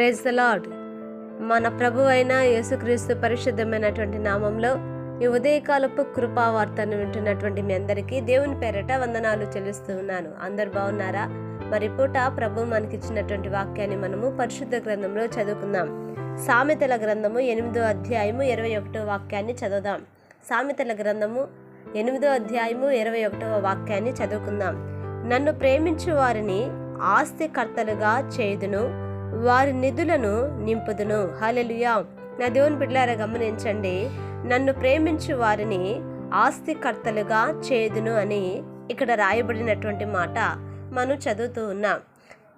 Praise the lord మన ప్రభు అయిన యేసుక్రీస్తు పరిశుద్ధమైనటువంటి నామంలో ఈ ఉదయకాలపు కృపావార్తను వింటున్నటువంటి మీ అందరికీ దేవుని పేరట వందనాలు చెల్లిస్తూ ఉన్నాను. అందరు బాగున్నారా? మరి పూట ప్రభు మనకిచ్చినటువంటి వాక్యాన్ని మనము పరిశుద్ధ గ్రంథంలో చదువుకుందాం. సామెతల గ్రంథము ఎనిమిదో అధ్యాయము ఇరవై ఒకటో వాక్యాన్ని చదువుదాం. సామెతల గ్రంథము ఎనిమిదో అధ్యాయము ఇరవై ఒకటవ వాక్యాన్ని చదువుకుందాం. నన్ను ప్రేమించు వారిని ఆస్తికర్తలుగా చేయుదును. వారి నిధులను నింపుదును. హల్లెలూయా. నా దేవుని బిడ్డలారా గమనించండి. నన్ను ప్రేమించు వారిని ఆస్తికర్తలుగా చేదును అని ఇక్కడ రాయబడినటువంటి మాట మనం చదువుతూ ఉన్నాం.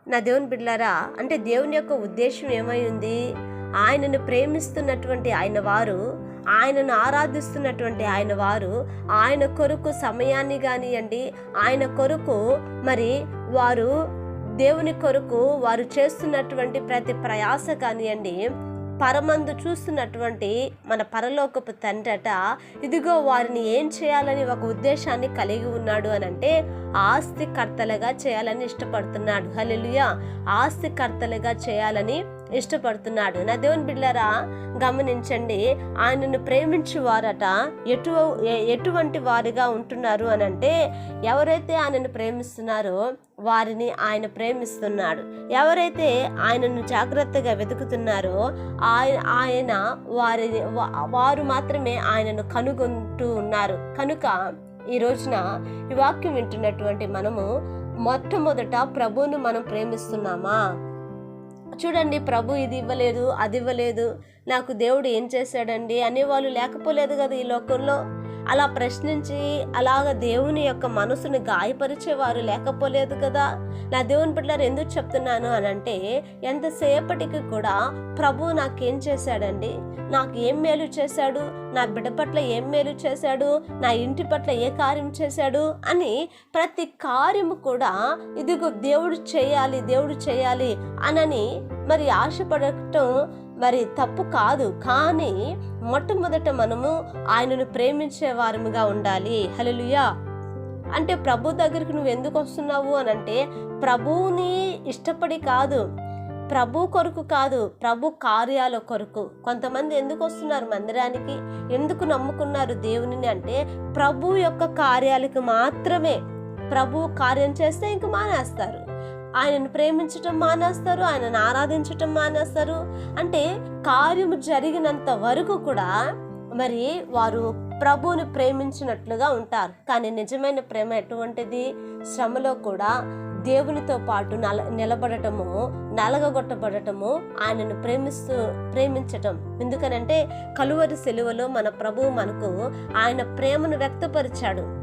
నా దేవుని బిడ్డలారా అంటే దేవుని యొక్క ఉద్దేశం ఏమై ఉంది? ఆయనను ప్రేమిస్తున్నటువంటి ఆయన వారు ఆయనను ఆరాధిస్తున్నటువంటి ఆయన వారు ఆయన కొరకు సమయాన్ని కానివ్వండి ఆయన కొరకు మరి వారు దేవుని కొరకు వారు చేస్తున్నటువంటి ప్రతి ప్రయాస కానివ్వండి పరమందు చూస్తున్నటువంటి మన పరలోకపు తండ్రట ఇదిగో వారిని ఏం చేయాలని ఒక ఉద్దేశాన్ని కలిగి ఉన్నాడు అని అంటే ఆస్తికర్తలుగా చేయాలని ఇష్టపడుతున్నాడు. హలెలుయ ఆస్తికర్తలుగా చేయాలని ఇష్టపడుతున్నాడు. నా దేవుని బిడ్డలారా గమనించండి ఆయనను ప్రేమించు వారట ఎటు ఎటువంటి వారిగా ఉంటున్నారు అని అంటే ఎవరైతే ఆయనను ప్రేమిస్తున్నారో వారిని ఆయన ప్రేమిస్తున్నాడు. ఎవరైతే ఆయనను జాగ్రత్తగా వెతుకుతున్నారో ఆయన ఆయన వారి వారు మాత్రమే ఆయనను కనుగొంటూ ఉన్నారు. కనుక ఈ రోజున ఈ వాక్యం వింటున్నటువంటి మనము మొట్టమొదట ప్రభువును మనం ప్రేమిస్తున్నామా? చూడండి ప్రభు ఇది ఇవ్వలేదు అది ఇవ్వలేదు నాకు దేవుడు ఏం చేశాడండి అనేవాళ్ళు లేకపోలేదు కదా ఈ లోకంలో. అలా ప్రశ్నించి అలాగ దేవుని యొక్క మనసుని గాయపరిచేవారు లేకపోలేదు కదా. నా దేవుని బిడ్డలారు ఎందుకు చెప్తున్నాను అని అంటే ఎంతసేపటికి కూడా ప్రభు నాకేం చేశాడండి? నాకు ఏం మేలు చేశాడు? నా బిడ్డ పట్ల ఏం మేలు చేశాడు? నా ఇంటి పట్ల ఏ కార్యం చేశాడు? అని ప్రతి కార్యము కూడా ఇదిగో దేవుడు చేయాలి దేవుడు చేయాలి అనని మరి ఆశపడటం మరి తప్పు కాదు. కానీ మొట్టమొదట మనము ఆయనను ప్రేమించే వారముగా ఉండాలి. హలలుయా అంటే ప్రభు దగ్గరికి నువ్వు ఎందుకు వస్తున్నావు అని అంటే ప్రభువుని ఇష్టపడి కాదు. ప్రభు కొరకు కాదు ప్రభు కార్యాల కొరకు. కొంతమంది ఎందుకు వస్తున్నారు మందిరానికి? ఎందుకు నమ్ముకున్నారు దేవునిని అంటే ప్రభు యొక్క కార్యాలకు మాత్రమే. ప్రభు కార్యం చేస్తే ఇంక మానేస్తారు. ఆయనను ప్రేమించటం మానేస్తారు ఆయనను ఆరాధించటం మానేస్తారు. అంటే కార్యము జరిగినంత వరకు కూడా మరి వారు ప్రభువుని ప్రేమించినట్లుగా ఉంటారు. కానీ నిజమైన ప్రేమ ఎటువంటిది? శ్రమలో కూడా దేవునితో పాటు నల నిలబడటము నలగగొట్టబడటము ఆయనను ప్రేమిస్తూ ప్రేమించటం. ఎందుకనంటే కలువరి సెలువలో మన ప్రభువు మనకు ఆయన ప్రేమను వ్యక్తపరిచాడు.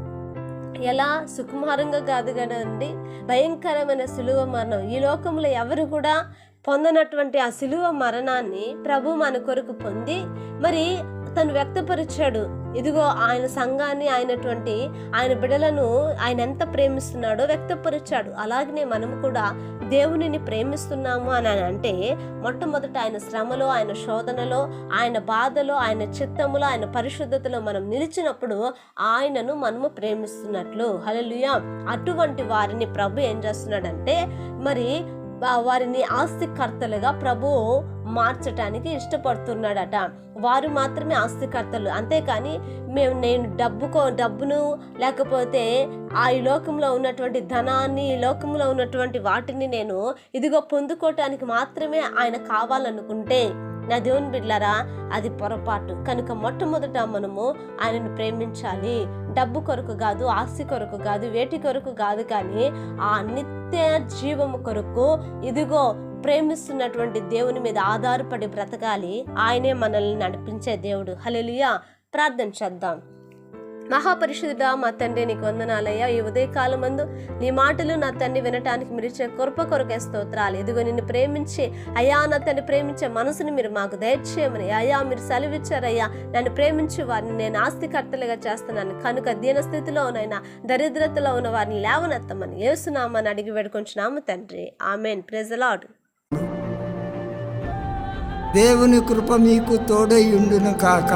ఎలా సుకుమారంగా కాదు కదండి భయంకరమైన సులువ మరణం. ఈ లోకంలో ఎవరు కూడా పొందనటువంటి ఆ సులువ మరణాన్ని ప్రభు మన కొరకు పొంది మరి తను వ్యక్తపరిచాడు. ఇదిగో ఆయన సంఘాన్ని ఆయనటువంటి ఆయన బిడలను ఆయన ఎంత ప్రేమిస్తున్నాడో వ్యక్తపరిచాడు. అలాగనే మనం కూడా దేవునిని ప్రేమిస్తున్నాము అని అంటే మొట్టమొదట ఆయన శ్రమలో ఆయన శోధనలో ఆయన బాధలో ఆయన చిత్తములో ఆయన పరిశుద్ధతలో మనం నిలిచినప్పుడు ఆయనను మనము ప్రేమిస్తున్నట్లు. హల్లెలూయా. అటువంటి వారిని ప్రభు ఏం చేస్తున్నాడంటే మరి వారిని ఆస్తికర్తలుగా ప్రభు మార్చటానికి ఇష్టపడుతున్నాడట. వారు మాత్రమే ఆస్తికర్తలు. అంతేకాని మేము నేను డబ్బుకో డబ్బును లేకపోతే ఆ ఈ లోకంలో ఉన్నటువంటి ధనాన్ని ఈ లోకంలో ఉన్నటువంటి వాటిని నేను ఇదిగో పొందుకోవటానికి మాత్రమే ఆయన కావాలనుకుంటే నా దేవుని బిడ్లారా అది పొరపాటు. కనుక మొట్టమొదట మనము ఆయనను ప్రేమించాలి. డబ్బు కొరకు కాదు ఆస్తి కొరకు కాదు వేటి కొరకు కాదు కానీ ఆ నిత్య జీవము కొరకు ఇదిగో ప్రేమిస్తున్నటువంటి దేవుని మీద ఆధారపడి బ్రతకాలి. ఆయనే మనల్ని నడిపించే దేవుడు. హల్లెలూయా. ప్రార్థన చేద్దాం. మహాపరిశుద్ధుడా మా తండ్రి నీకు వందనాలయ్యా. ఈ ఉదయకాలం మందు నీ మాటలు నా తండ్రి వినటానికి మీరు ఇచ్చే కొరకే స్తోత్రాలు. ఇదిగో నిన్ను ప్రేమించి అయ్యా నా తండ్రి ప్రేమించే మనసుని మీరు మాకు దయచేయమని అయ్యా మీరు సెలవిచ్చారయ్యా. నన్ను ప్రేమించి వారిని నేను ఆస్తికర్తలుగా చేస్తున్నాను. కనుక దీనస్థితిలో ఉన్నైనా దరిద్రతలో ఉన్న వారిని లేవనెత్తమని ఏసునామని అడిగి వేడుకొంచున్నాము తండ్రి. ఆమెన్. ప్రెజలాడ్ దేవుని కృప మీకు తోడై ఉండును కాక.